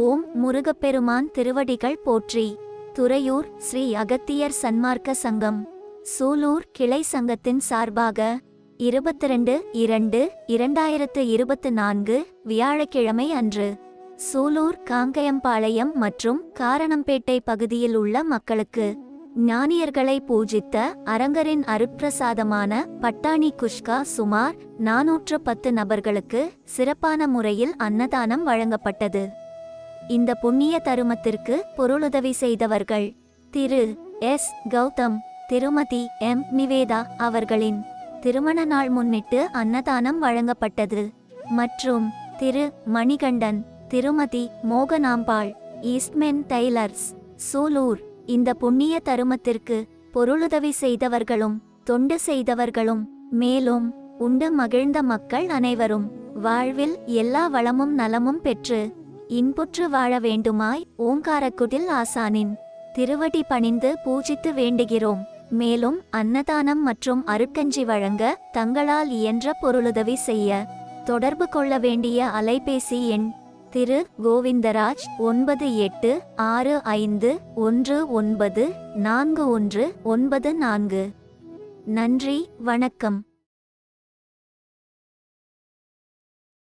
ஓம் முருகப்பெருமான் திருவடிகள் போற்றி. துறையூர் ஸ்ரீ அகத்தியர் சன்மார்க்க சங்கம். சூலூர் கிளை சங்கத்தின் சார்பாக இருபத்தி ரெண்டு இரண்டு இரண்டாயிரத்து இருபத்து நான்கு வியாழக்கிழமை அன்று சூலூர் காங்கயம்பாளையம் மற்றும் காரணம்பேட்டை பகுதியில் உள்ள மக்களுக்கு ஞானியர்களை பூஜித்த அரங்கரின் அருப்பிரசாதமான பட்டாணி குஷ்கா சுமார் நாநூற்று பத்து நபர்களுக்கு சிறப்பான முறையில் அன்னதானம் வழங்கப்பட்டது. இந்த புண்ணிய தருமத்திற்கு பொருளுதவி செய்தவர்கள் திரு எஸ். கௌதம் திருமதி எம். நிவேதா அவர்களின் திருமண நாள் முன்னிட்டு அன்னதானம் வழங்கப்பட்டது. மற்றும் திரு. மணிகண்டன் திருமதி மோகனாம்பாள் ஈஸ்ட்மென் டைலர்ஸ் சூலூர் இந்த புண்ணிய தருமத்திற்கு பொருளுதவி செய்தவர்களும் தொண்டு செய்தவர்களும் மேலும் உண்டு மகிழ்ந்த மக்கள் அனைவரும் வாழ்வில் எல்லா வளமும் நலமும் பெற்று இன்புற்று வாழ வேண்டுமாய் ஓங்காரக்குடில் ஆசானின். திருவடி பணிந்து பூஜித்து வேண்டுகிறோம். மேலும் அன்னதானம் மற்றும் அருட்கஞ்சி வழங்க தங்களால் இயன்ற பொருளுதவி செய்ய. தொடர்பு கொள்ள வேண்டிய அலைபேசி எண் திரு கோவிந்தராஜ் ஒன்பது எட்டு ஆறு ஐந்து ஒன்று ஒன்பது நான்கு ஒன்று ஒன்பது நான்கு. நன்றி வணக்கம்.